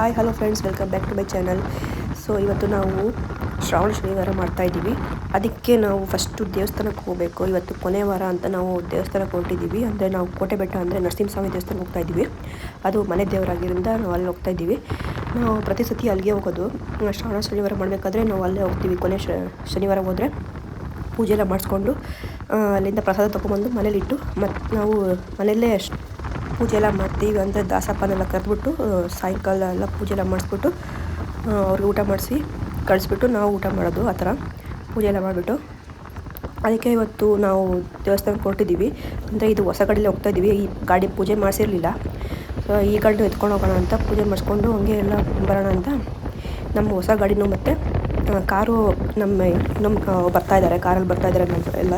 Hi hello friends welcome back to my channel so ಇವತ್ತು ನಾವು ಶ್ರಾವಣ ಶನಿವಾರ ಮಾಡ್ತಾ ಇದ್ದೀವಿ. ಅದಕ್ಕೆ ನಾವು ಫಸ್ಟು ದೇವಸ್ಥಾನಕ್ಕೆ ಹೋಗಬೇಕು. ಇವತ್ತು ಕೊನೆ ವಾರ ಅಂತ ನಾವು ದೇವಸ್ಥಾನಕ್ಕೆ ಹೊರಟಿದ್ದೀವಿ. ಅಂದರೆ ನಾವು ಕೋಟೆ ಬೆಟ್ಟ ಅಂದರೆ ನರಸಿಂಹಸ್ವಾಮಿ ದೇವಸ್ಥಾನಕ್ಕೆ ಹೋಗ್ತಾ ಇದ್ದೀವಿ. ಅದು ಮನೆ ದೇವರಾಗಿರೋದ್ರಿಂದ ನಾವು ಅಲ್ಲಿ ಹೋಗ್ತಾ ಇದ್ದೀವಿ. ನಾವು ಪ್ರತಿ ಸತಿ ಅಲ್ಲಿಗೆ ಹೋಗೋದು. ಶ್ರಾವಣ ಶನಿವಾರ ಮಾಡಬೇಕಾದ್ರೆ ನಾವು ಅಲ್ಲೇ ಹೋಗ್ತೀವಿ. ಕೊನೆ ಶನಿವಾರ ಹೋದರೆ ಪೂಜೆ ಎಲ್ಲ ಮಾಡಿಸ್ಕೊಂಡು ಅಲ್ಲಿಂದ ಪ್ರಸಾದ ತೊಗೊಂಬಂದು ಮನೇಲಿಟ್ಟು ಮತ್ತು ನಾವು ಮನೆಯಲ್ಲೇ ಪೂಜೆ ಎಲ್ಲ ಮಾಡ್ತೀವಿ ಅಂದರೆ ದಾಸಪ್ಪನೆಲ್ಲ ಕರೆದ್ಬಿಟ್ಟು ಸಾಯಂಕಾಲ ಎಲ್ಲ ಪೂಜೆ ಎಲ್ಲ ಮಾಡಿಸ್ಬಿಟ್ಟು ಅವ್ರಿಗೆ ಊಟ ಮಾಡಿಸಿ ಕಳಿಸ್ಬಿಟ್ಟು ನಾವು ಊಟ ಮಾಡೋದು ಆ ಥರ ಪೂಜೆ ಎಲ್ಲ ಮಾಡಿಬಿಟ್ಟು. ಅದಕ್ಕೆ ಇವತ್ತು ನಾವು ದೇವಸ್ಥಾನಕ್ಕೆ ಹೊರಟಿದ್ದೀವಿ. ಅಂದರೆ ಇದು ಹೊಸ ಗಾಡಿಯಲ್ಲಿ ಹೋಗ್ತಾ ಇದ್ದೀವಿ. ಈ ಗಾಡಿ ಪೂಜೆ ಮಾಡಿಸಿರಲಿಲ್ಲ. ಈ ಗಾಡಿ ಎತ್ಕೊಂಡು ಹೋಗೋಣ ಅಂತ ಪೂಜೆ ಮಾಡಿಸ್ಕೊಂಡು ಹಂಗೆ ಎಲ್ಲ ಬರೋಣ ಅಂತ ನಮ್ಮ ಹೊಸ ಗಾಡಿನೂ ಮತ್ತು ಕಾರು ನಮ್ಮ ನಮ್ಮ ಬರ್ತಾ ಇದ್ದಾರೆ. ಕಾರಲ್ಲಿ ಬರ್ತಾ ಇದ್ದಾರೆ ನಮ್ಮ ಎಲ್ಲ.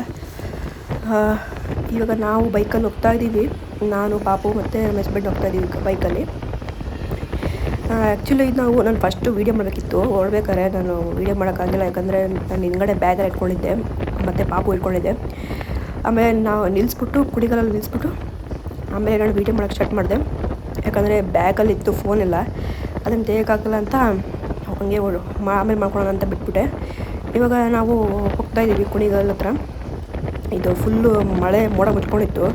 ಇವಾಗ ನಾವು ಬೈಕಲ್ಲಿ ಹೋಗ್ತಾ ಇದ್ದೀವಿ. ನಾನು, ಪಾಪು ಮತ್ತು ನಮ್ಮ ಹಸ್ಬೆಂಡ್ ಹೋಗ್ತಾ ಇದ್ದೀವಿ ಬೈಕಲ್ಲಿ ಆ್ಯಕ್ಚುಲಿ ನಾವು ನಾನು ಫಸ್ಟು ವೀಡಿಯೋ ಮಾಡಬೇಕಿತ್ತು. ಹೊರಡ್ಬೇಕಾದ್ರೆ ನಾನು ವೀಡಿಯೋ ಮಾಡೋಕ್ಕಾಗಿಲ್ಲ ಯಾಕಂದರೆ ನಾನು ಹಿಂದ್ಗಡೆ ಬ್ಯಾಗಲ್ಲಿ ಇಟ್ಕೊಂಡಿದ್ದೆ. ಮತ್ತು ಪಾಪು ಇಟ್ಕೊಂಡಿದ್ದೆ. ಆಮೇಲೆ ನಾವು ನಿಲ್ಲಿಸ್ಬಿಟ್ಟು ಕುಡಿಗಳಲ್ಲಿ ನಿಲ್ಲಿಸ್ಬಿಟ್ಟು ಆಮೇಲೆ ನಾನು ವೀಡಿಯೋ ಮಾಡೋಕ್ಕೆ ಸ್ಟಾರ್ಟ್ ಮಾಡಿದೆ. ಯಾಕಂದರೆ ಬ್ಯಾಗಲ್ಲಿ ಇತ್ತು ಫೋನ್ ಎಲ್ಲ ಅದನ್ನು ತೆಗೋಕ್ಕಾಗಲ್ಲ ಅಂತ ಹಂಗೆ ಆಮೇಲೆ ಮಾಡ್ಕೊಳ್ಳೋಣ ಅಂತ ಬಿಟ್ಬಿಟ್ಟೆ. ಇವಾಗ ನಾವು ಹೋಗ್ತಾ ಇದ್ದೀವಿ ಕುಣಿಗಲ್ ಹತ್ರ. ಇದು ಫುಲ್ಲು ಮಳೆ ಮೋಡ ಮುಚ್ಕೊಂಡಿತ್ತು.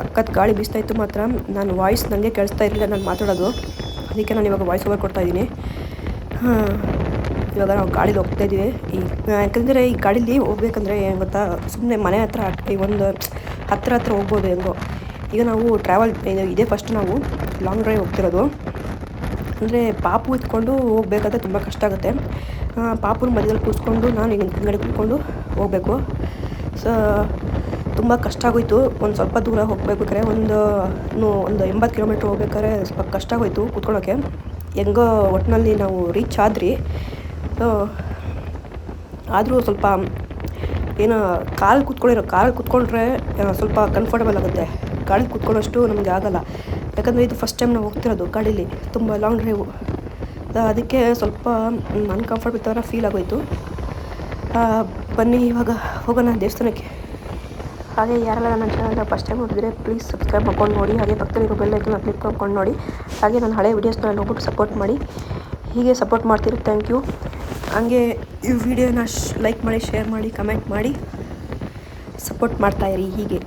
ಸಖತ್ ಗಾಳಿ ಬೀಸ್ತಾ ಇತ್ತು ಮಾತ್ರ. ನಾನು ವಾಯ್ಸ್ ನನಗೆ ಕೇಳಿಸ್ತಾ ಇರಲಿಲ್ಲ ನಾನು ಮಾತಾಡೋದು. ಅದಕ್ಕೆ ನಾನು ಇವಾಗ ವಾಯ್ಸ್ ಓವರ್ ಕೊಡ್ತಾ ಇದ್ದೀನಿ. ಹಾಂ, ಇವಾಗ ನಾವು ಗಾಡೀಲಿ ಹೋಗ್ತಾ ಇದ್ದೀವಿ. ಈ ಯಾಕಂದರೆ ಈ ಗಾಡೀಲಿ ಹೋಗ್ಬೇಕಂದ್ರೆ ಏನು ಗೊತ್ತಾ ಸುಮ್ಮನೆ ಮನೆ ಹತ್ರ ಈ ಒಂದು ಹತ್ರ ಹತ್ರ ಹೋಗ್ಬೋದು ಹೆಂಗೋ. ಈಗ ನಾವು ಟ್ರಾವೆಲ್ ಇದು ಫಸ್ಟ್ ನಾವು ಲಾಂಗ್ ಡ್ರೈವ್ ಹೋಗ್ತಿರೋದು. ಅಂದರೆ ಪಾಪು ಇಟ್ಕೊಂಡು ಹೋಗ್ಬೇಕಾದ್ರೆ ತುಂಬ ಕಷ್ಟ ಆಗುತ್ತೆ. ಪಾಪುನ ಮಧ್ಯದಲ್ಲಿ ಕೂತ್ಕೊಂಡು ನಾನು ಈಗ ಹಿಂಗಡೆ ಕೂತ್ಕೊಂಡು ಹೋಗಬೇಕು. ಸೊ ತುಂಬ ಕಷ್ಟ ಆಗೋಯ್ತು. ಒಂದು ಸ್ವಲ್ಪ ದೂರ ಹೋಗ್ಬೇಕಾದ್ರೆ ಒಂದು ಒಂದು ಎಂಬತ್ತು ಕಿಲೋಮೀಟ್ರ್ ಹೋಗ್ಬೇಕಾದ್ರೆ ಸ್ವಲ್ಪ ಕಷ್ಟ ಆಗೋಯ್ತು ಕೂತ್ಕೊಳ್ಳೋಕ್ಕೆ ಹೆಂಗೋ ಒಟ್ಟಿನಲ್ಲಿ ನಾವು ರೀಚ್ ಆದ್ರಿ. ಆದರೂ ಸ್ವಲ್ಪ ಏನೋ ಕಾಲು ಕೂತ್ಕೊಂಡಿರೋ ಕಾಲು ಕೂತ್ಕೊಂಡ್ರೆ ಸ್ವಲ್ಪ ಕಂಫರ್ಟಬಲ್ ಆಗುತ್ತೆ. ಗಾಡಿ ಕೂತ್ಕೊಳ್ಳೋಷ್ಟು ನಮಗೆ ಆಗಲ್ಲ. ಯಾಕಂದರೆ ಇದು ಫಸ್ಟ್ ಟೈಮ್ ನಾವು ಹೋಗ್ತಿರೋದು ಗಾಡೀಲಿ. ತುಂಬ ಲಾಂಗ್ ಡ್ರೈವು ಅದಕ್ಕೆ ಸ್ವಲ್ಪ ಅನ್ಕಂಫರ್ಟಬಲ್ ಥರ ಫೀಲ್ ಆಗೋಯ್ತು. ಬನ್ನಿ ಇವಾಗ ಹೋಗೋಣ ದೇವಸ್ಥಾನಕ್ಕೆ. ಹಾಗೆ ಯಾರೆಲ್ಲ ನನ್ನ ಚಾನಲ್ನ ಫಸ್ಟ್ ಟೈಮ್ ನೋಡಿದರೆ ಪ್ಲೀಸ್ ಸಬ್ಸ್ಕ್ರೈಬ್ ಮಾಡ್ಕೊಂಡು ನೋಡಿ. ಹಾಗೆ ಪಕ್ಕದಲ್ಲಿರೋ ಬೆಲ್ ಐಕನ್ನ ಕ್ಲಿಕ್ ಮಾಡ್ಕೊಂಡು ನೋಡಿ. ಹಾಗೆ ನನ್ನ ಹಳೆ ವೀಡಿಯೋಸ್ನ ನೋಡ್ಬಿಟ್ಟು ಸಪೋರ್ಟ್ ಮಾಡಿ. ಹೀಗೆ ಸಪೋರ್ಟ್ ಮಾಡ್ತೀರಿ ಥ್ಯಾಂಕ್ ಯು ಹಾಗೆ ಈ ವಿಡಿಯೋನ ಲೈಕ್ ಮಾಡಿ ಶೇರ್ ಮಾಡಿ ಕಮೆಂಟ್ ಮಾಡಿ ಸಪೋರ್ಟ್ ಮಾಡ್ತಾಯಿರಿ ಹೀಗೆ.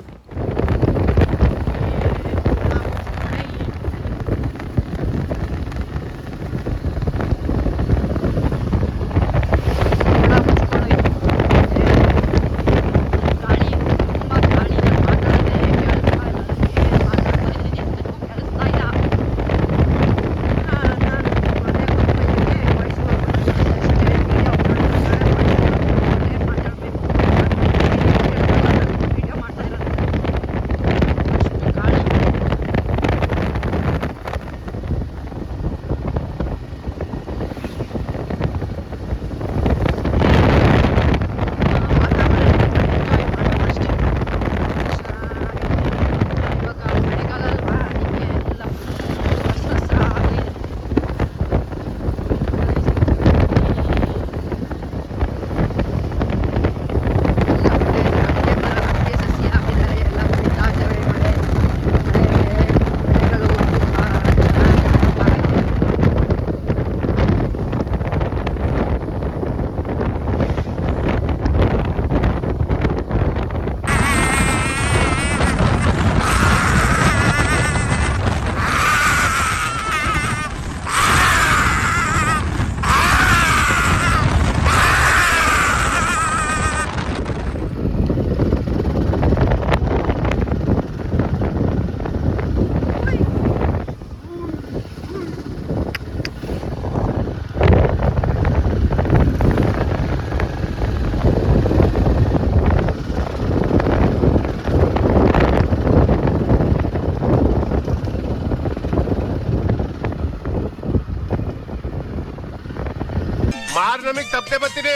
ಮಾರ್ ನಮಗ್ ತಪ್ಪದೆ ಬರ್ತೀನಿ.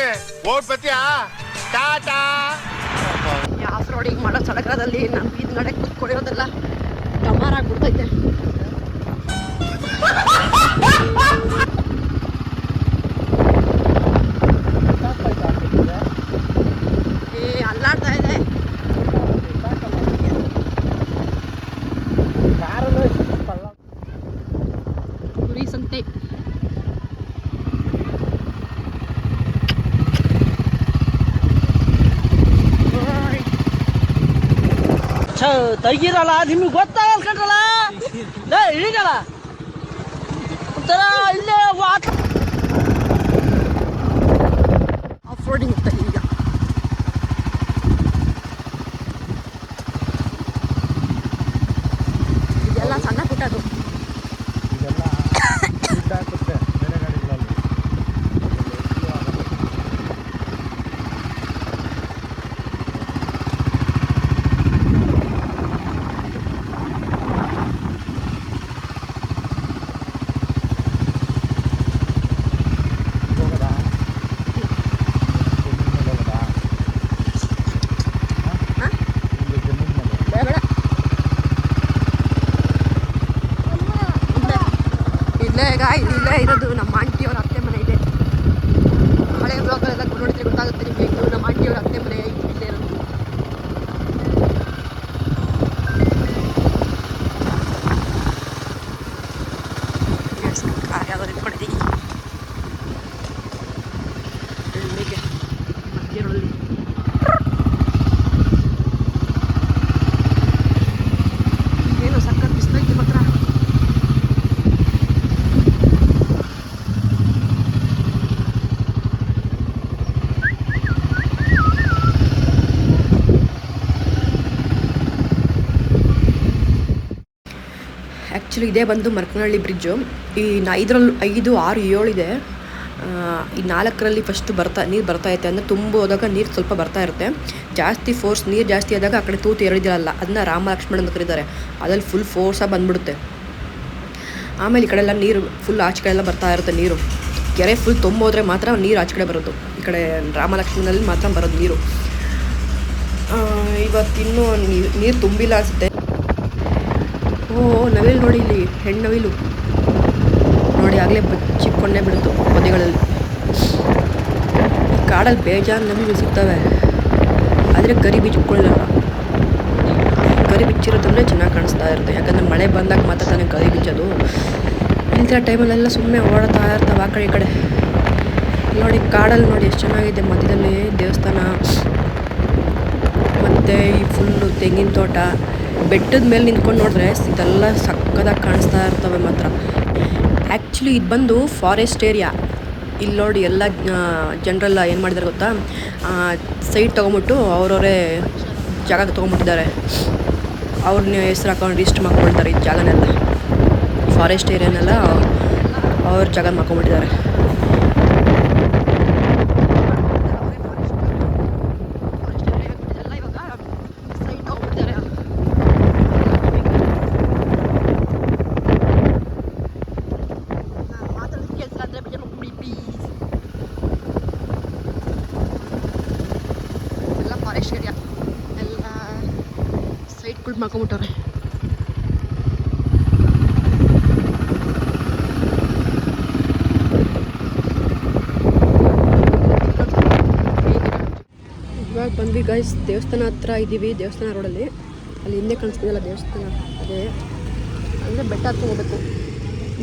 ಓಟ್ ಬತ್ತೀಯಾ ಟಾಟಾ. ಆಫ್ ರೋಡಿಂಗ್ ಮಾಡೋ ಸಡಗರದಲ್ಲಿ ನಾನು ಹಿಂದ್ಗಡೆ ಕೂತ್ಕೊಂಡಿರೋದೆಲ್ಲ ಡಮಾರ್ ಆಗ್ಬಿಡ್ತೈತೆ ಏ ಅಲ್ಲಾಡ್ತಾ ಇದೆ ಕುರಿ ಸಂತೆ ಛ ತೆಗೀರಲ್ಲ ನಿಮಗೆ ಗೊತ್ತಾಗಲ್ಲ ಕಣ್ರಲ್ಲ ಇಳಿಗಲ್ಲ ಒಂಥರ ಇಲ್ಲೇ ವಾತ ಆಫ್ ರೋಡಿಂಗ್ ಹೋಗ್ತಾರೆ ಈಗ ಇದೆಲ್ಲ ಸಣ್ಣ ಪುಟ್ಟದು ಬೇಡ ಬೇಡ ಗಾಯ್ ಇಲ್ಲೇ ಇರೋದು ನಮ್ಮ ಆಂಟಿಯವರ ಅತ್ತೆ ಮನೆ ಇದೆ. ಹಳೆ ಬ್ಲಾಗಲ್ಲೆಲ್ಲ ನೋಡಿದ್ರೆ ಗೊತ್ತಾಗುತ್ತೆ ನಿಮಗೆ. ಇದು ನಮ್ಮ ಆಂಟಿಯವರ ಅತ್ತೆ ಮನೆ ಇಲ್ಲೇ ಇರೋದು Yes, ಕಾರ್ಯಾಗಾರ ಇಟ್ಕೊಂಡಿದ್ದೀವಿ ಇಲ್ಲಿಗೆ ಮಧ್ಯದಲ್ಲಿ ಏನು ಸಕ್ಕತ್ ಬಿಸಿಲೈತಿ ಮಾತ್ರ ಆ್ಯಕ್ಚುಲಿ ಇದೇ ಬಂದು ಮರ್ಕನಹಳ್ಳಿ ಬ್ರಿಡ್ಜು ಈ ಐದರಲ್ಲಿ ಐದು, ಆರು ಏಳು ಇದೆ ಈ ನಾಲ್ಕರಲ್ಲಿ ಫಸ್ಟ್ ಬರ್ತಾ ನೀರು ಬರ್ತಾ ಇರುತ್ತೆ. ಅಂದರೆ ತುಂಬ ಹೋದಾಗ ನೀರು ಸ್ವಲ್ಪ ಬರ್ತಾ ಇರುತ್ತೆ. ಜಾಸ್ತಿ ಫೋರ್ಸ್ ನೀರು ಜಾಸ್ತಿ ಆದಾಗ ಆ ಕಡೆ ತೂತು ಎರಡಿದಿರಲ್ಲ ಅದನ್ನ ರಾಮ ಲಕ್ಷ್ಮಣ ಅಂತ ಕರೀತಾರೆ. ಅದ್ರಲ್ಲಿ ಫುಲ್ ಫೋರ್ಸಾಗಿ ಬಂದ್ಬಿಡುತ್ತೆ. ಆಮೇಲೆ ಈ ಕಡೆ ಎಲ್ಲ ನೀರು ಫುಲ್ ಆಚೆ ಕಡೆ ಎಲ್ಲ ಬರ್ತಾ ಇರುತ್ತೆ ನೀರು. ಕೆರೆ ಫುಲ್ ತುಂಬೋದ್ರೆ ಮಾತ್ರ ನೀರು ಆಚೆ ಕಡೆ ಬರೋದು. ಈ ಕಡೆ ರಾಮ ಲಕ್ಷ್ಮಣಲ್ಲಿ ಮಾತ್ರ ಬರೋದು ನೀರು. ಇವತ್ತಿನ್ನೂ ನೀರು ತುಂಬಿಲ್ಲ ಅನಿಸುತ್ತೆ. ಓ, ನವಿಲು ನೋಡಿ ಇಲ್ಲಿ ಹೆಣ್ಣು ನವಿಲು. ನೋಡಿ ಆಗಲೇ ಚಿಕ್ಕೊಂಡೇ ಬಿಡ್ತು ಪೊದೆಗಳಲ್ಲಿ ಕಾಡಲ್ಲಿ ಬೇಜಾರು ನವಿಲು ಸಿಗ್ತವೆ. ಆದರೆ ಗರಿ ಬಿಚ್ಕೊಳ್ಳಲ್ಲ. ಗರಿ ಬಿಚ್ಚಿರೋದಂದ್ರೆ ಚೆನ್ನಾಗಿ ಕಾಣಿಸ್ತಾ ಇರುತ್ತೆ. ಯಾಕಂದರೆ ಮಳೆ ಬಂದಾಗ ಮಾತ್ರ ತಾನೇ ಗರಿ ಬಿಚ್ಚೋದು. ಇಂಥ ಟೈಮಲ್ಲೆಲ್ಲ ಸುಮ್ಮನೆ ಓಡಾಡ್ತಾ ಇರ್ತಾವೆ ಆ ಕಡೆ ಈ ಕಡೆ. ನೋಡಿ ಕಾಡಲ್ಲಿ ನೋಡಿ ಎಷ್ಟು ಚೆನ್ನಾಗಿದೆ ಮಧ್ಯದಲ್ಲಿ ದೇವಸ್ಥಾನ. ಮತ್ತು ಈ ಫುಲ್ಲು ತೆಂಗಿನ ತೋಟ. ಬೆಟ್ಟದ ಮೇಲೆ ನಿಂತ್ಕೊಂಡು ನೋಡಿದ್ರೆ ಇದೆಲ್ಲ ಸಕ್ಕದಾಗಿ ಕಾಣಿಸ್ತಾ ಇರ್ತವೆ ಮಾತ್ರ. ಆ್ಯಕ್ಚುಲಿ ಇದು ಬಂದು ಫಾರೆಸ್ಟ್ ಏರಿಯಾ ಇಲ್ಲಿ ನೋಡಿ ಎಲ್ಲ ಜನರೆಲ್ಲ ಏನು ಮಾಡಿದ್ದಾರೆ ಗೊತ್ತಾ? ಸೈಟ್ ತೊಗೊಂಬಿಟ್ಟು ಅವ್ರವರೇ ಜಾಗ ತೊಗೊಂಬಿಟ್ಟಿದ್ದಾರೆ. ಅವ್ರನ್ನ ಹೆಸ್ರು ಹಾಕೊಂಡು ಇಷ್ಟು ಮಾಡ್ಕೊಳ್ತಾರೆ ಈ ಜಾಗನೆಲ್ಲ. ಫಾರೆಸ್ಟ್ ಏರಿಯಾನೆಲ್ಲ ಅವ್ರ ಜಾಗ ಮಾಡ್ಕೊಂಬಿಟ್ಟಿದ್ದಾರೆ. ಎಲ್ಲ ಫಾರೆಸ್ಟ್ ಎಲ್ಲ ಸೈಟ್ಗಳು ಮಾಡ್ಕೊಂಬಿಟ್ಟವ್ರೆ ಬಂದ್ವಿ ಗೈಸ್ ದೇವಸ್ಥಾನ ಹತ್ರ ಇದ್ದೀವಿ ದೇವಸ್ಥಾನ ರೋಡಲ್ಲಿ ಅಲ್ಲಿ. ಹಿಂದೆ ಕಾಣಿಸ್ತಿದೆಯಲ್ಲ ದೇವಸ್ಥಾನ ಅದೇ. ಅಂದರೆ ಬೆಟ್ಟ ಹತ್ಕೊಂಡು ಹೋಗ್ಬೇಕು.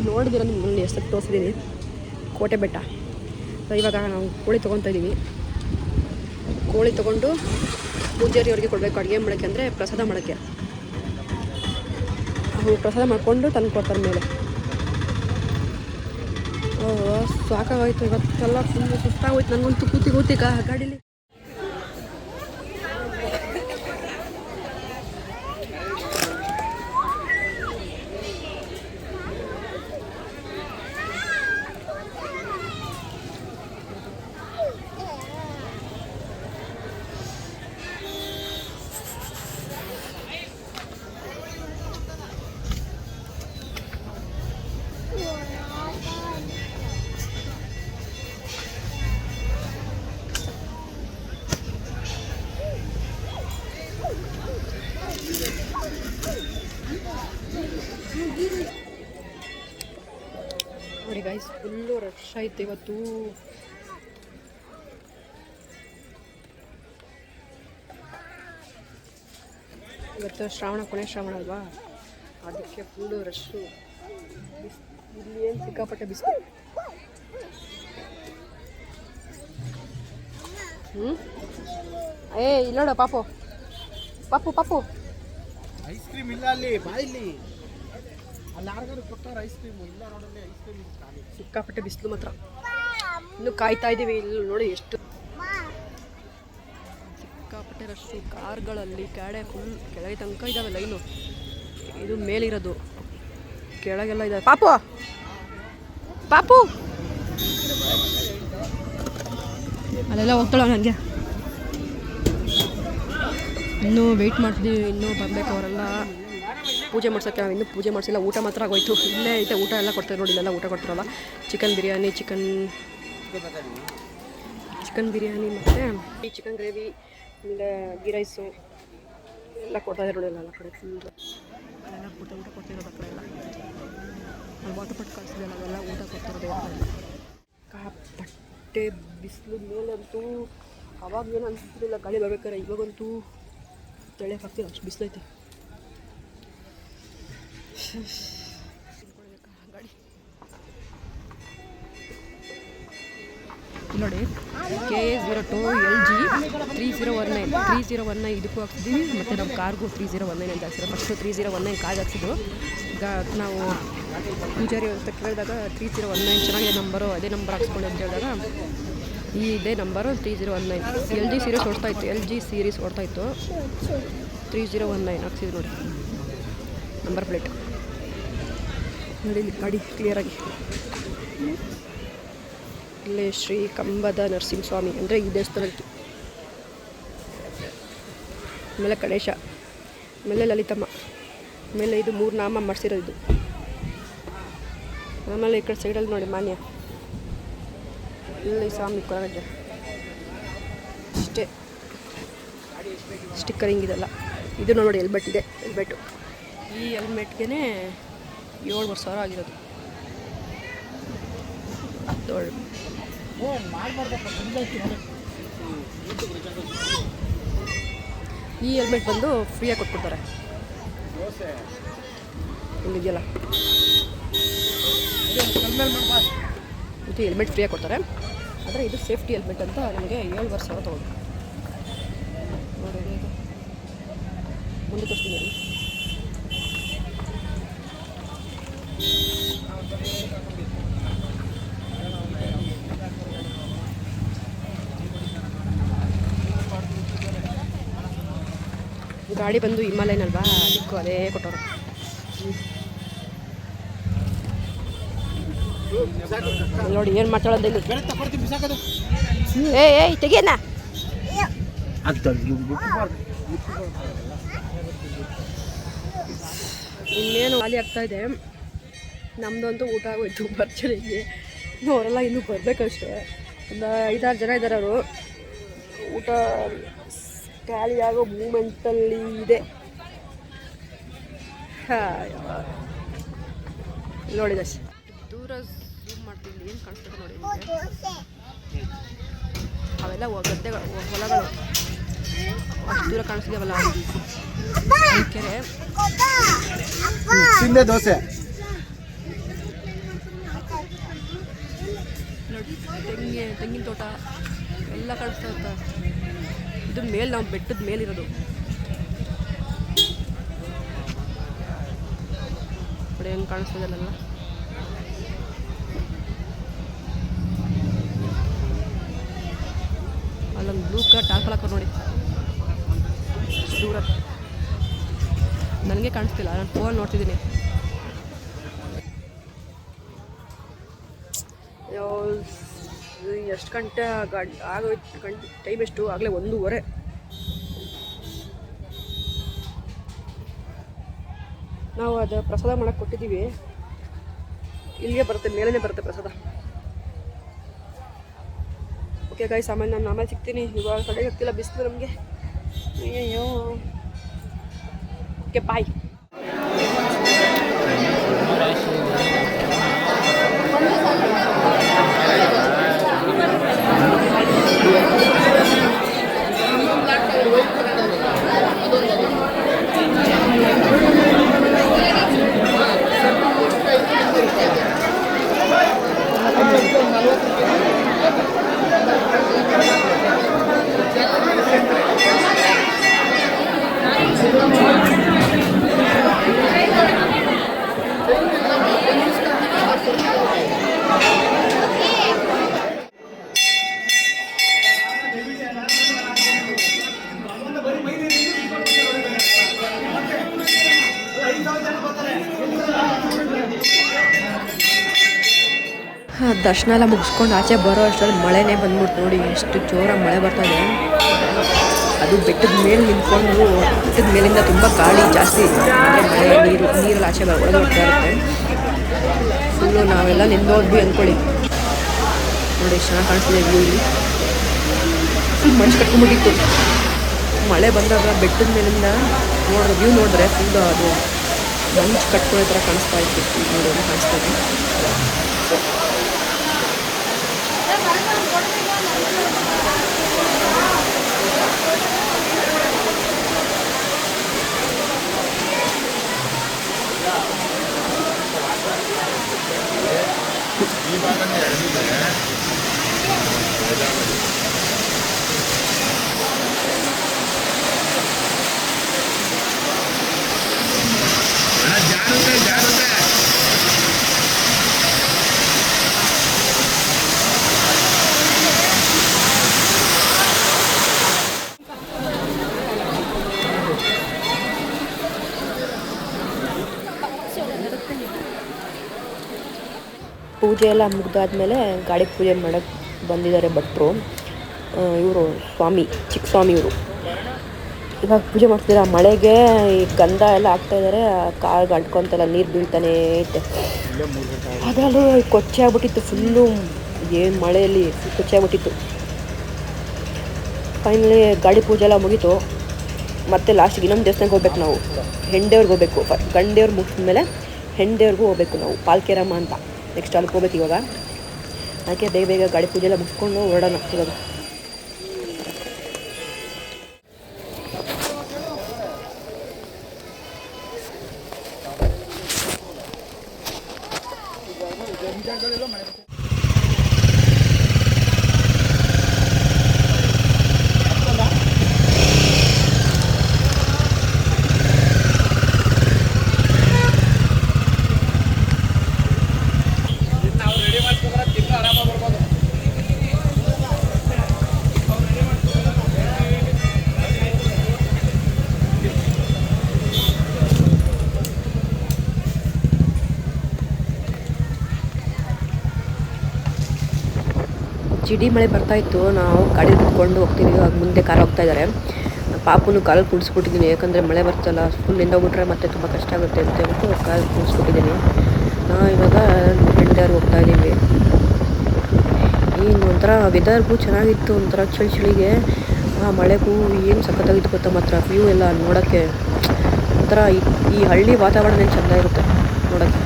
ನೋಡಿದಿರ ನಿಮ್ಮಲ್ಲಿ ಎಷ್ಟು ತೋರಿಸಿದ್ದೀನಿ. ಕೋಟೆ ಬೆಟ್ಟ. ಸೊ ಇವಾಗ ನಾವು ಕೋಳಿ ತೊಗೊತಾ ಇದ್ದೀವಿ ಕೋಳಿ ತೊಗೊಂಡು ಪೂಜಾರಿ ಅವ್ರಿಗೆ ಕೊಡಬೇಕು ಅಡುಗೆ ಮಾಡೋಕ್ಕೆ ಅಂದರೆ ಪ್ರಸಾದ ಮಾಡೋಕ್ಕೆ. ಅವ್ರು ಪ್ರಸಾದ ಮಾಡಿಕೊಂಡು ತಂದು ಕೊಡ್ತಾರೆ ಮೇಲೆ. ಓಹ್, ಸಾಕಾಗೋಯ್ತು ಇವತ್ತೆಲ್ಲ ಫುಲ್ ಸುಸ್ತಾಗೋಯ್ತು. ನನಗಂತೂ ಕೂತಿ ಕೂತಿ ಗಾಡೀಲಿ ನೋಡಿ ಗೈಸ್ ಫುಲ್ಲು ರಶ್ ಆಯ್ತು ಇವತ್ತು. ಇವತ್ತು ಶ್ರಾವಣ, ಕೊನೆ ಶ್ರಾವಣ ಅಲ್ವಾ? ಅದಕ್ಕೆ ಫುಲ್ಲು ರಶ್ಶು ಇಲ್ಲಿ ಏನು ಸಿಕ್ಕಾಪಟ್ಟೆ ಬಿಸಿ ಹ್ಞೂ ಏ ಇಲ್ಲ ನೋಡು ಪಾಪು. ಪಾಪು ಪಾಪು. ಐಸ್ ಕ್ರೀಮ್ ಇಲ್ಲ ಅಲ್ಲಿ, ಬಾಯಿಲಿ. ಸಿಕ್ಕಾಪಟ್ಟೆ ಬಿಸಿಲು ಮಾತ್ರ. ಇನ್ನು ಕಾಯ್ತಾ ಇದ್ದೀವಿ, ಇಲ್ಲಿ ನೋಡಿ ಎಷ್ಟು. ಸಿಕ್ಕಾಪಟ್ಟೆ ರಶ್ಶು ಕಾರ್ಗಳಲ್ಲಿ ಕೆಳಗೆ ಫುಲ್ ಕೆಳಗೆ ತನಕ ಇದ್ದಾವೆ ಲೈನು ಇದು ಮೇಲಿರೋದು. ಕೆಳಗೆಲ್ಲ ಇದ್ದಾವೆ ಪಾಪು! ಪಾಪು! ಅಲ್ಲೆಲ್ಲ ಹೋಗ್ತಾಳ ನನಗೆ? ಇನ್ನೂ ವೆಯ್ಟ್ ಮಾಡ್ತಿದ್ದೀವಿ ಇನ್ನೂ ಬರಬೇಕು ಅವರೆಲ್ಲ. ಪೂಜೆ ಮಾಡ್ಸೋಕ್ಕೆ ನಾವು ಇನ್ನೂ ಪೂಜೆ ಮಾಡಿಸಿಲ್ಲ ಊಟ ಮಾತ್ರ ಆಗೋಯ್ತು. ಇಲ್ಲೇ ಐತೆ ಊಟ ಎಲ್ಲ ಕೊಡ್ತಾರೆ ನೋಡಿ ಇಲ್ಲೆಲ್ಲ ಊಟ ಕೊಡ್ತಾರಲ್ಲ. Chicken biryani chicken chicken biryani ಮತ್ತು ಈ ಚಿಕನ್ ಗ್ರೇವಿ ಆಮೇಲೆ ಗೀ ರೈಸು ಎಲ್ಲ ಕೊಡ್ತಾ ನೋಡಿ ಎಲ್ಲ ಕಡೆ ಫುಲ್ ಅಲ್ಲೆಲ್ಲ ಊಟ ಊಟ ಕೊಡ್ತಿರೋದು ಆ ಕಡೆ ಎಲ್ಲ. ಅಲ್ಲಿ ವಾಟರ್ ಪಟ್ ಕಳಿಸಿದೆಲ್ಲ ಅವೆಲ್ಲ ಊಟ ಕಾ ಕಾಪಟ್ಟೆ ಬಿಸಿಲು ಮೇಲಂತೂ ಅವಾಗ ಏನು ಅನಿಸ್ತಿರಲಿಲ್ಲ ಗಾಳಿ ಬರ್ಬೇಕಾರೆ ಇವಾಗಂತೂ ತಳೆ ಹಾಕ್ತಿಲ್ಲ ಅಷ್ಟು ಬಿಸಿಲೈತೆ. ನೋಡಿ K A zero two L G three zero one nine three zero one nine ಇದಕ್ಕೂ ಹಾಕ್ತಿದ್ದೀವಿ ಮತ್ತು ನಮ್ಮ ಕಾರ್ಗೂ ತ್ರೀ ಜೀರೋ ಒನ್ ನೈನ್ ಅಂತ ಹಾಕ್ಸಿದ್ರು. First three zero one nine ಕಾರ್ಗೆ ಹಾಕ್ಸಿದ್ದು ಈಗ ನಾವು ಪೂಜಾರಿ ಅಂತ ಕೇಳಿದಾಗ ತ್ರೀ ಜೀರೋ ಒನ್ ನೈನ್ ಚೆನ್ನಾಗಿದೆ ನಂಬರು ಅದೇ ನಂಬರ್ ಹಾಕ್ಸ್ಕೊಂಡು ಅಂತ ಹೇಳಿದಾಗ ಈ ಇದೇ number three zero one nine L G series ಓಡ್ತಾ ಇತ್ತು. ಎಲ್ ಜಿ ಸೀರೀಸ್ ಓಡ್ತಾ ಇತ್ತು. ತ್ರೀ ಜೀರೋ ಒನ್ ನೈನ್ ಹಾಕ್ಸಿದ್ರು ನೋಡಿ. ನಂಬರ್ ಪ್ಲೇಟ್ ನೋಡಿ, ಇಲ್ಲಿ ಗಾಡಿ ಕ್ಲಿಯರಾಗಿ ಇಲ್ಲೇ ಶ್ರೀ ಕಂಬದ ನರಸಿಂಹಸ್ವಾಮಿ ಅಂದರೆ ಈ ದೇವಸ್ಥಾನಕ್ಕೆ. ಆಮೇಲೆ ಗಣೇಶ, ಆಮೇಲೆ ಲಲಿತಮ್ಮ, ಆಮೇಲೆ ಇದು ಮೂರು ನಾಮ ಮಾಡಿಸಿರೋದು ಇದು. ಆಮೇಲೆ ಈ ಕಡೆ ಸೈಡಲ್ಲಿ ನೋಡಿ ಮಾನ್ಯ. ಇಲ್ಲಿ ಸ್ವಾಮಿ ಕೊರಗಜ್ಜ ಇಷ್ಟೇ. ಸ್ಟಿಕ್ಕರಿಂಗ್ ಇದೆಲ್ಲ. ಇದು ನೋಡಿ ಹೆಲ್ಮೆಟ್ ಇದೆ ಹೆಲ್ಮೆಟ್ಟು ಈ ಹೆಲ್ಮೆಟ್ಗೆ ಏಳುವರೆ ಸಾವಿರ ಆಗಿರೋದು. ಈ ಹೆಲ್ಮೆಟ್ ಬಂದು ಫ್ರೀಯಾಗಿ ಕೊಟ್ಬಿಡ್ತಾರೆ. ಇಲ್ಲಿದೆಯಲ್ಲ. ಇದು ಹೆಲ್ಮೆಟ್ ಫ್ರೀಯಾಗಿ ಕೊಡ್ತಾರೆ. ಆದರೆ ಇದು ಸೇಫ್ಟಿ ಹೆಲ್ಮೆಟ್ ಅಂತ ನಮಗೆ ಏಳುವರೆ ಸಾವಿರ ತೊಗೊಂಡು ನೋಡಿ ಮುಂದೆ ತೋರಿಸ್ತೀನಿ. ಗಾಡಿ ಬಂದು ಹಿಮಾಲಯನ್ ಅಲ್ವಾ? ಅದಕ್ಕೂ ಅದೇ ಕೊಟ್ಟವರು. ನೋಡಿ, ಏನು ಮಾತಾಡೋದು ಇಲ್ಲಿ ಬೆಳೆ ತಗೊಳ್ತೀನಿ ಬಿಸಾಕದು ಏ ಏಯ್ ಇನ್ನೇನು ಖಾಲಿ ಆಗ್ತಾ ಇದೆ. ನಮ್ಮದಂತೂ ಊಟ ಆಗೋಯ್ತು ಬರ್ಚರಿಗೆ ಅವರೆಲ್ಲ ಇನ್ನೂ ಬರಬೇಕಷ್ಟೇ. ಒಂದು ಐದಾರು ಜನ ಇದ್ದಾರೆ ಅವರು. ಊಟ ಖಾಲಿ ಆಗೋ ಮೂಮೆಂಟಲ್ಲಿ ಇದೆ. ನೋಡಿದ ದೂರ ಝೂಮ್ ಮಾಡ್ತೀನಿ ಏನು ಕಾಣಿಸ್ತದೆ ನೋಡಿ ಅವೆಲ್ಲ ಗದ್ದೆಗಳು ಹೊಲಗಳು. ಅಷ್ಟು ದೂರ ಕಾಣಿಸ್ತಿದಾವಲ್ಲ? ಈ ಕೆರೆ. ತಿಂದೆ ದೋಸೆ. ನೋಡಿ ತೆಂಗಿನ ತೆಂಗಿನ ತೋಟ. ಎಲ್ಲ ಕಾಣಿಸ್ತಾ ಇರ್ತ ಇದು ಮೇಲೆ ನಾವು ಬೆಟ್ಟದ ಮೇಲಿರೋದು ನೋಡಿ ಹೆಂಗೆ ಕಾಣಿಸ್ತದಲ್ಲ ಅಲ್ಲೊಂದು ಬ್ಲೂ ಕಲರ್ ಟಾರ್ಪಲ್ ಹಾಕೋ ನೋಡಿ. ದೂರ. ನನಗೆ ಕಾಣಿಸ್ತಿಲ್ಲ, ನಾನು ಫೋನ್ ನೋಡ್ತಿದ್ದೀನಿ. ಎಷ್ಟು ಗಂಟೆ ಆಗೋಯ್ತು ಗಂಟೆ ಟೈಮ್ ಎಷ್ಟು? ಆಗಲೇ ಒಂದೂವರೆ. ನಾವು ಅದು ಪ್ರಸಾದ ಮಾಡಕ್ಕೆ ಕೊಟ್ಟಿದ್ದೀವಿ. ಇಲ್ಲಿಗೆ ಬರುತ್ತೆ ಮೇಲೇ ಬರುತ್ತೆ ಪ್ರಸಾದ. ಓಕೆ ಗಾಯ್ಸ್ ಸಾಮಾನ್ಯ ನಾನು ಆಮೇಲೆ ಸಿಗ್ತೀನಿ. ಇವಾಗ ಕಡೆಗೆ ಆಗ್ತಿಲ್ಲ, ಬಿಸಿಲು ನಮಗೆ. ಅಯ್ಯೋ ಓಕೆ ಬಾಯ್ ದರ್ಶನ ಎಲ್ಲ ಮುಗಿಸ್ಕೊಂಡು ಆಚೆ ಬರೋ ಅಷ್ಟರಲ್ಲಿ ಮಳೆನೇ ಬಂದ್ಬಿಟ್ಟು ನೋಡಿ, ಎಷ್ಟು ಜೋರಾಗಿ ಮಳೆ ಬರ್ತದೆ. ಅದು ಬೆಟ್ಟದ ಮೇಲೆ ನಿಂತ್ಕೊಂಡು, ಬೆಟ್ಟದ ಮೇಲಿಂದ ತುಂಬ ಗಾಳಿ ಜಾಸ್ತಿ ಮಳೆ, ನೀರು, ನೀರಲ್ಲಿ ಆಚೆ ಒಳಗೆ ಇರುತ್ತೆ. ಫುಲ್ಲು ನಾವೆಲ್ಲ ನಿಂದೋದ್ವಿ ಅಂದ್ಕೊಳ್ಳಿ. ನೋಡಿ ಎಷ್ಟು ಚೆನ್ನಾಗಿ ಕಾಣಿಸ್ತಿದೆ ವ್ಯೂ ಇಲ್ಲಿ. ಫುಲ್ ಮನುಷ್ಯ ಕಟ್ಕೊಂಡ್ಬಿಟ್ಟಿತ್ತು. ಮಳೆ ಬಂದಾಗ ಬೆಟ್ಟದ ಮೇಲಿಂದ ನೋಡಿದ್ರೆ ವ್ಯೂ ನೋಡಿದ್ರೆ ಫುಲ್ಲು ಅದು ಮಂಚು ಕಟ್ಕೊಳ್ಳೋ ಥರ ಕಾಣಿಸ್ತಾ ಇತ್ತು. ಈಗ ನೋಡಿ ಎಲ್ಲ ಕಾಣಿಸ್ತಾ ಇದೆ ಪೂಜೆ ಎಲ್ಲ ಮುಗಿದಾದ್ಮೇಲೆ ಗಾಡಿ ಪೂಜೆ ಮಾಡಕ್ಕೆ ಬಂದಿದ್ದಾರೆ ಭಟ್ರು. ಇವರು ಸ್ವಾಮಿ, ಚಿಕ್ಕ ಸ್ವಾಮಿ ಇವರು. ಇವಾಗ ಪೂಜೆ ಮಾಡ್ತಿದ್ದಾರೆ ಆ ಮಳೆಗೆ ಈ ಗಂಧ ಎಲ್ಲ ಇದ್ದಾರೆ ಕಾಲು ಗಂಟ್ಕೊಂತೆಲ್ಲ ನೀರು ಬೀಳ್ತಾನೆ ಐತೆ. ಅದರಲ್ಲೂ ಕೊಚ್ಚೆ ಆಗ್ಬಿಟ್ಟಿತ್ತು ಫುಲ್ಲು. ಏನು ಮಳೆಯಲ್ಲಿ ಕೊಚ್ಚೆ ಆಗ್ಬಿಟ್ಟಿತ್ತು. ಫೈನಲಿ ಗಾಡಿ ಪೂಜೆ ಎಲ್ಲ ಮುಗೀತು. ಮತ್ತೆ ಲಾಸ್ಟಿಗೆ ಇನ್ನೊಂದು ದೇವಸ್ಥಾನಕ್ಕೆ ಹೋಗ್ಬೇಕು ನಾವು. ಹೆಂಡೆಯವ್ರಿಗೆ ಹೋಗ್ಬೇಕು. ಫ ಗಂಡೆಯವ್ರು ಮುಗಿದ್ಮೇಲೆ ಹೆಂಡೆಯವ್ರಿಗೂ ಹೋಗ್ಬೇಕು ನಾವು. ಪಾಲ್ಕೆರಮ್ಮ ಅಂತ. ನೆಕ್ಸ್ಟ್ ಅಲ್ಲಿಗೆ ಹೋಗ್ಬೇಕು ಇವಾಗ. ಅದಕ್ಕೆ ಬೇಗ ಬೇಗ ಗಾಡಿ ಪೂಜೆ ಎಲ್ಲ ಮುಗಿಸ್ಕೊಂಡು ಹೊರಡೋಣ ಇವಾಗ. ಚಿಡಿ ಮಳೆ ಬರ್ತಾ ಇತ್ತು, ನಾವು ಗಾಡಿ ಕುತ್ಕೊಂಡು ಹೋಗ್ತಿದ್ವಿ ಆಗ ಮುಂದೆ ಕಾರ್ ಹೋಗ್ತಾ ಇದ್ದಾರೆ ಪಾಪುನು ಕಾಲು ಕುಡಿಸ್ಬಿಟ್ಟಿದ್ದೀನಿ ಯಾಕಂದರೆ ಮಳೆ ಬರ್ತಲ್ಲ ಫುಲ್ ಹೋಗ್ಬಿಟ್ರೆ ಮತ್ತೆ ತುಂಬ ಕಷ್ಟ ಆಗುತ್ತೆ ಅಂತ ಹೇಳ್ಬಿಟ್ಟು ಕಾಲು ಕುಡಿಸ್ಬಿಟ್ಟಿದ್ದೀನಿ ನಾವು ಇವಾಗ ಹೆಂಡರ್ ಹೋಗ್ತಾ ಇದ್ದೀವಿ. ಏನು ಒಂಥರ ವೆದರ್ಗೂ ಚೆನ್ನಾಗಿತ್ತು, ಒಂಥರ ಚಳಿ ಚಳಿಗೆ. ಆ ಮಳೆಗೂ ಏನು ಸಖತ್ತಾಗಿತ್ತು ಗೊತ್ತಾ ಮಾತ್ರ ವ್ಯೂ ಎಲ್ಲ ನೋಡೋಕ್ಕೆ. ಒಂಥರ ಈ- ಹಳ್ಳಿ ವಾತಾವರಣ ಚೆಂದ ಇರುತ್ತೆ ನೋಡೋಕ್ಕೆ.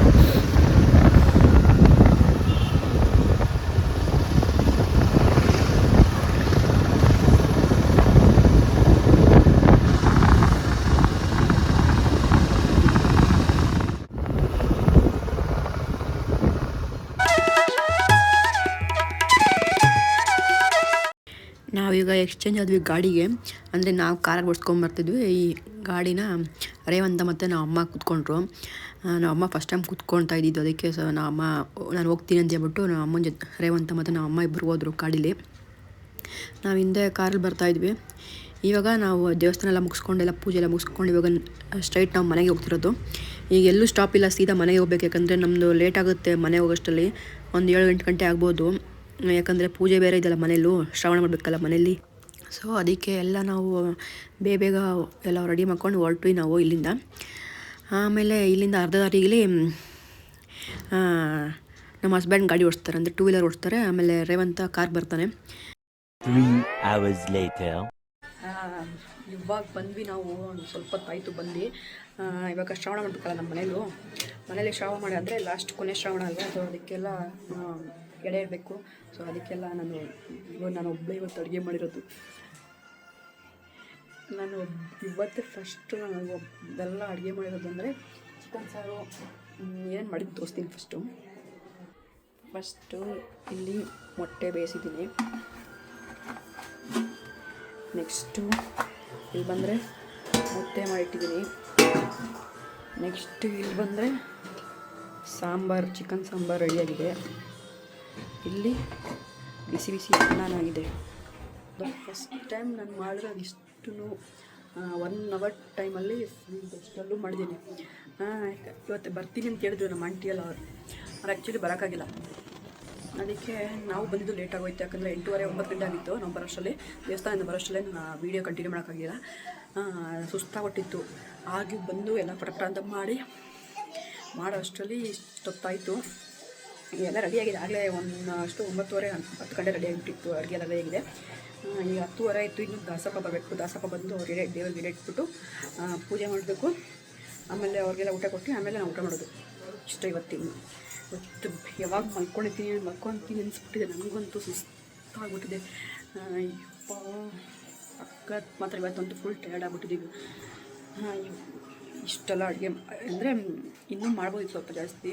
ನಾವೀಗ ಎಕ್ಸ್ಚೇಂಜ್ ಆದ್ವಿ ಗಾಡಿಗೆ. ಅಂದರೆ ನಾವು ಕಾರಾಗಿ ಓಡಿಸ್ಕೊಂಬರ್ತಿದ್ವಿ ಈ ಗಾಡಿನ ರೇವಂತ ಮತ್ತು ನಮ್ಮ ಅಮ್ಮ ಕೂತ್ಕೊಂಡ್ರು. ನಮ್ಮ ಅಮ್ಮ ಫಸ್ಟ್ ಟೈಮ್ ಕೂತ್ಕೊಳ್ತಾ ಇದ್ದಿದ್ದು. ಅದಕ್ಕೆ ಸೊ ನಮ್ಮ ಅಮ್ಮ, ನಾನು ಹೋಗ್ತೀನಿ ಅಂತ ಹೇಳ್ಬಿಟ್ಟು ನಮ್ಮ ಅಮ್ಮನ ಜೊತೆ ರೇವಂತ ಮತ್ತು ನಮ್ಮ ಅಮ್ಮ ಇಬ್ಬರು ಹೋದರು ಗಾಡೀಲಿ. ನಾವು ಹಿಂದೆ ಕಾರಲ್ಲಿ ಬರ್ತಾಯಿದ್ವಿ ಇವಾಗ ನಾವು ದೇವಸ್ಥಾನ ಎಲ್ಲ ಮುಗಿಸ್ಕೊಂಡೆಲ್ಲ ಪೂಜೆ ಎಲ್ಲ ಮುಗಿಸ್ಕೊಂಡು ಇವಾಗ ಸ್ಟ್ರೈಟ್ ನಾವು ಮನೆಗೆ ಹೋಗ್ತಿರೋದು. ಈಗ ಎಲ್ಲೂ ಸ್ಟಾಪ್ ಇಲ್ಲ, ಸೀದಾ ಮನೆಗೆ ಹೋಗ್ಬೇಕು. ಯಾಕಂದರೆ ನಮ್ಮದು ಲೇಟ್ ಆಗುತ್ತೆ ಮನೆ ಹೋಗೋಷ್ಟರಲ್ಲಿ. ಒಂದು ಏಳು ಎಂಟು ಗಂಟೆ ಆಗ್ಬೋದು. ಯಾಕಂದರೆ ಪೂಜೆ ಬೇರೆ ಇದೆಯಲ್ಲ ಮನೆಯಲ್ಲೂ ಶ್ರವಣ ಮಾಡಬೇಕಲ್ಲ ಮನೆಯಲ್ಲಿ. ಸೊ ಅದಕ್ಕೆ ಎಲ್ಲ ನಾವು ಬೇಗ ಬೇಗ ಎಲ್ಲ ರೆಡಿ ಮಾಡ್ಕೊಂಡು ಹೊರಟ್ವಿ ನಾವು ಇಲ್ಲಿಂದ. ಆಮೇಲೆ ಇಲ್ಲಿಂದ ಅರ್ಧ ದಾರಿಲಿ ಆ, ನಮ್ಮ ಹಸ್ಬೆಂಡ್ ಗಾಡಿ ಓಡಿಸ್ತಾರೆ ಅಂದರೆ ಟೂ ವೀಲರ್ ಓಡಿಸ್ತಾರೆ ಆಮೇಲೆ ರೇವಂತ ಕಾರ್ ಬರ್ತಾನೆ. ಇವಾಗ ಬಂದ್ವಿ ನಾವು ಒಂದು ಸ್ವಲ್ಪ ಹೊತ್ತಾಯಿತು ಬಂದು. ಇವಾಗ ಶ್ರವಣ ಮಾಡಬೇಕಲ್ಲ ನಮ್ಮ ಮನೇಲೂ ಮನೇಲಿ ಶ್ರವಣ ಮಾಡಿ ಅಂದರೆ ಲಾಸ್ಟ್ ಕೊನೆ ಶ್ರವಣ ಅಲ್ವಾ? ಸೊ ಅದಕ್ಕೆಲ್ಲ ಎಡೆ ಇರಬೇಕು. ಸೊ ಅದಕ್ಕೆಲ್ಲ ನಾನು ನಾನು ಒಬ್ಬಳೇ ಇವತ್ತು ಅಡುಗೆ ಮಾಡಿರೋದು. ನಾನು ಇವತ್ತೇ ಫಸ್ಟು ನಾನು ಇದೆಲ್ಲ ಅಡುಗೆ ಮಾಡಿರೋದು ಅಂದರೆ ಚಿಕನ್ ಸಾರು ಏನು ಮಾಡಿದ್ದು ತೋರಿಸ್ತೀನಿ ಫಸ್ಟು ಫಸ್ಟು ಇಲ್ಲಿ ಮೊಟ್ಟೆ ಬೇಯಿಸಿದ್ದೀನಿ. ನೆಕ್ಸ್ಟು ಇಲ್ಲಿ ಬಂದರೆ ಮೊಟ್ಟೆ ಮಾಡಿಟ್ಟಿದ್ದೀನಿ. ನೆಕ್ಸ್ಟ್ ಇಲ್ಲಿ ಬಂದರೆ ಸಾಂಬಾರು, ಚಿಕನ್ ಸಾಂಬಾರು ರೆಡಿಯಾಗಿದೆ ಇಲ್ಲಿ ಬಿಸಿ ಬಿಸಿ ಅನ್ನನಾಗಿದೆ ಫಸ್ಟ್ ಟೈಮ್ ನಾನು ಮಾಡಿರೋದು ಇಷ್ಟು ಒನ್ ಅವರ್ ಟೈಮಲ್ಲಿ ಅಷ್ಟಲ್ಲೂ ಮಾಡಿದ್ದೀನಿ. ಇವತ್ತು ಬರ್ತೀನಿ ಅಂತ ಹೇಳಿದ್ರು ನಮ್ಮ ಆಂಟಿಯಲ್ಲ ಅವರು. ಅವ್ರು ಆ್ಯಕ್ಚುಲಿ ಬರೋಕ್ಕಾಗಿಲ್ಲ. ಅದಕ್ಕೆ ನಾವು ಬಂದಿದ್ದು ಲೇಟ್ ಆಗೋಯ್ತು. ಯಾಕಂದರೆ ಎಂಟೂವರೆ, ಒಂಬತ್ತು ಗಂಟೆ ಆಗಿತ್ತು ನಾವು ಬರೋಷ್ಟರಲ್ಲಿ. ದೇವಸ್ಥಾನದಿಂದ ಬರೋಷ್ಟರಲ್ಲೇ ನಾನು ವೀಡಿಯೋ ಕಂಟಿನ್ಯೂ ಮಾಡೋಕ್ಕಾಗಿಲ್ಲ. ಸುಸ್ತಾಗೊಟ್ಟಿತ್ತು ಆಗಿ ಬಂದು ಎಲ್ಲ ಪಟ ಮಾಡಿ, ಮಾಡೋ ಅಷ್ಟರಲ್ಲಿ ಇಷ್ಟೊತ್ತಾಯಿತು ಎಲ್ಲ ರೆಡಿಯಾಗಿದೆ ಆಗಲೇ ಒಂದು, ಅಷ್ಟು ಒಂಬತ್ತುವರೆ, ಹತ್ತು ಗಂಟೆ ರೆಡಿ ಆಗಿಬಿಟ್ಟಿತ್ತು, ಅಡುಗೆ ಎಲ್ಲ ರೆಡಿಯಾಗಿದೆ ಈಗ ಹತ್ತುವರೆ ಆಯಿತು, ಇನ್ನು ದಾಸಪ್ಪ ಬರಬೇಕು. ದಾಸಪ್ಪ ಬಂದು ಅವ್ರಿಗೆ ದೇವ್ರಿಗೆ ಗಿಡ ಇಟ್ಬಿಟ್ಟು ಪೂಜೆ ಮಾಡಬೇಕು. ಆಮೇಲೆ ಅವ್ರಿಗೆಲ್ಲ ಊಟ ಕೊಟ್ಟು ಆಮೇಲೆ ನಾವು ಊಟ ಮಾಡೋದು. ಇಷ್ಟ ಇವತ್ತಿನ. ಇವತ್ತು ಯಾವಾಗ ಮಲ್ಕೊಂಡಿದ್ದೀನಿ, ಮಲ್ಕೊತೀನಿ ಅನಿಸ್ಬಿಟ್ಟಿದೆ. ನನಗಂತೂ ಸುಸ್ತಾಗ್ಬಿಟ್ಟಿದೆ. ಅಕ್ಕ ಮಾತ್ರ ಇವತ್ತಂತೂ ಫುಲ್ ಟಯರ್ಡ್ ಆಗ್ಬಿಟ್ಟಿದ್ದೀವಿ ಇಷ್ಟೆಲ್ಲ ಅಡುಗೆ ಅಂದರೆ ಇನ್ನೂ ಮಾಡ್ಬೋದಿತ್ತು ಸ್ವಲ್ಪ ಜಾಸ್ತಿ.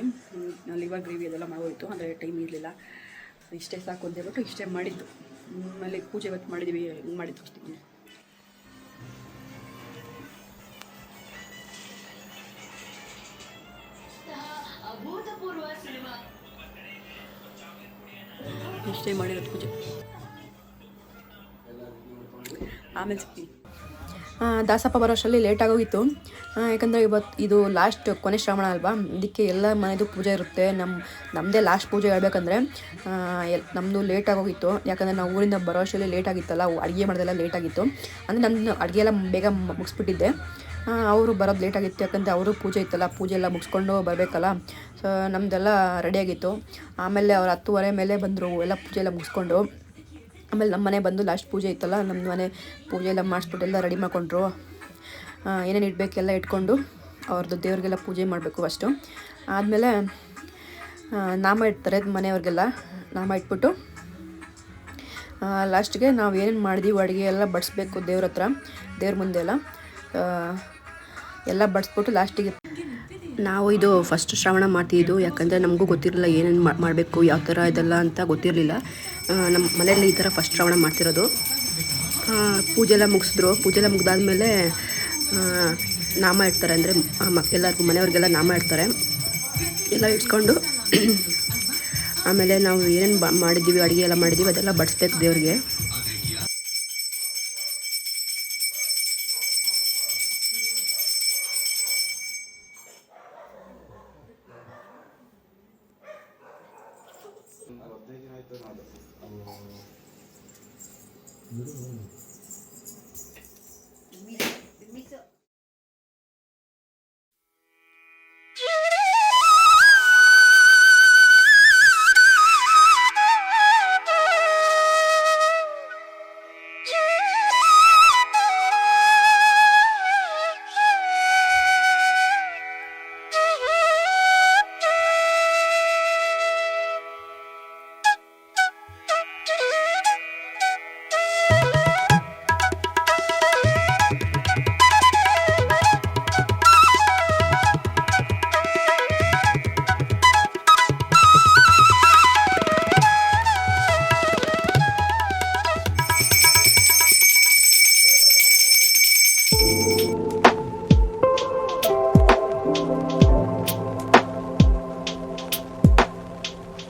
ಲಿವರ್ ಗ್ರೇವಿ ಅದೆಲ್ಲ ಮಾಡ್ಬೋದಿತ್ತು. ಅಂದರೆ ಟೈಮ್ ಇರಲಿಲ್ಲ. ಇಷ್ಟೇ ಸಾಕು ಅಂತ ಹೇಳ್ಬಿಟ್ಟು ಇಷ್ಟೇ ಮಾಡಿದ್ದು. ಆಮೇಲೆ ಪೂಜೆ ಇವತ್ತು ಮಾಡಿದ್ವಿ, ಹೆಂಗೆ ಮಾಡಿದ್ದು ಅಷ್ಟೇ. ಇಷ್ಟೇ ಮಾಡಿರೋದು ಪೂಜೆ. ಆಮೇಲೆ ಸಿಗ್ತೀನಿ. ದಾಸಪ್ಪ ಬರೋಷ್ಟರಲ್ಲಿ ಲೇಟ್ ಆಗೋಗಿತ್ತು. ಯಾಕಂದರೆ ಇವತ್ತು ಇದು ಲಾಸ್ಟ್ ಕೊನೆ ಶ್ರಾವಣ ಅಲ್ವಾ? ಇದಕ್ಕೆ ಎಲ್ಲ ಮನೆಯದು ಪೂಜೆ ಇರುತ್ತೆ. ನಮ್ಮ ನಮ್ಮದೇ ಲಾಸ್ಟ್ ಪೂಜೆ ಹೇಳ್ಬೇಕಂದ್ರೆ ಎಲ್ ನಮ್ಮದು ಲೇಟ್ ಆಗೋಗಿತ್ತು. ಯಾಕಂದರೆ ನಾವು ಊರಿಂದ ಬರೋ ಅಷ್ಟರಲ್ಲಿ ಲೇಟ್ ಆಗಿತ್ತಲ್ಲ ಅಡುಗೆ ಮಾಡೋದೆಲ್ಲ ಲೇಟ್ ಆಗಿತ್ತು. ಅಂದರೆ ನಮ್ಮದು ಅಡುಗೆ ಎಲ್ಲ ಬೇಗ ಮುಗಿಸ್ಬಿಟ್ಟಿದ್ದೆ. ಅವರು ಬರೋದು ಲೇಟ್ ಆಗಿತ್ತು. ಯಾಕಂದರೆ ಅವರು ಪೂಜೆ ಇತ್ತಲ್ಲ, ಪೂಜೆ ಎಲ್ಲ ಮುಗಿಸ್ಕೊಂಡು ಬರಬೇಕಲ್ಲ. ಸೊ ನಮ್ಮದೆಲ್ಲ ರೆಡಿಯಾಗಿತ್ತು ಆಮೇಲೆ ಅವ್ರು ಹತ್ತುವರೆ ಮೇಲೆ ಬಂದರು, ಎಲ್ಲ ಪೂಜೆ ಎಲ್ಲ ಮುಗಿಸ್ಕೊಂಡು. ಆಮೇಲೆ ನಮ್ಮ ಮನೆ ಬಂದು ಲಾಸ್ಟ್ ಪೂಜೆ ಇತ್ತಲ್ಲ ನಮ್ಮ ಮನೆ ಪೂಜೆ ಎಲ್ಲ ಮಾಡಿಸ್ಬಿಟ್ಟು ಎಲ್ಲ ರೆಡಿ ಮಾಡಿಕೊಂಡ್ರು. ಏನೇನು ಇಡಬೇಕೆಲ್ಲ ಇಟ್ಕೊಂಡು ಅವ್ರದ್ದು ದೇವ್ರಿಗೆಲ್ಲ ಪೂಜೆ ಮಾಡಬೇಕು ಫಸ್ಟು ಆದಮೇಲೆ ನಾಮ ಇಡ್ತಾರೆ ಮನೆಯವ್ರಿಗೆಲ್ಲ. ನಾಮ ಇಟ್ಬಿಟ್ಟು ಲಾಸ್ಟ್ಗೆ ನಾವು ಏನೇನು ಮಾಡಿದೀವಿ, ಅಡುಗೆ ಎಲ್ಲ ಬಡಿಸ್ಬೇಕು ದೇವ್ರ ಹತ್ರ, ದೇವ್ರ ಮುಂದೆ ಎಲ್ಲ. ಎಲ್ಲ ಬಡಿಸ್ಬಿಟ್ಟು ಲಾಸ್ಟಿಗೆ ನಾವು ಇದು ಫಸ್ಟ್ ಶ್ರವಣ ಮಾಡ್ತಿದ್ದು, ಯಾಕಂದರೆ ನಮಗೂ ಗೊತ್ತಿರಲಿಲ್ಲ ಏನೇನು ಮಾಡಬೇಕು, ಯಾವ ಥರ ಇದೆಲ್ಲ ಅಂತ ಗೊತ್ತಿರಲಿಲ್ಲ. ನಮ್ಮ ಮನೆಯಲ್ಲಿ ಈ ಥರ ಫಸ್ಟ್ ಶ್ರವಣ ಮಾಡ್ತಿರೋದು. ಪೂಜೆ ಎಲ್ಲ ಮುಗಿಸಿದ್ರು. ಪೂಜೆ ಎಲ್ಲ ಮುಗ್ದಾದ್ಮೇಲೆ ನಾಮ ಇಡ್ತಾರೆ ಅಂದರೆ ಎಲ್ಲರಿಗೂ ಮನೆಯವ್ರಿಗೆಲ್ಲ ನಾಮ ಇಡ್ತಾರೆ. ಎಲ್ಲ ಇಟ್ಕೊಂಡು, ಆಮೇಲೆ ನಾವು ಏನೇನು ಬ, ಮಾಡಿದ್ದೀವಿ, ಅಡುಗೆ ಎಲ್ಲ ಮಾಡಿದ್ದೀವಿ, ಅದೆಲ್ಲ ಬಡಿಸ್ಬೇಕು ದೇವ್ರಿಗೆ.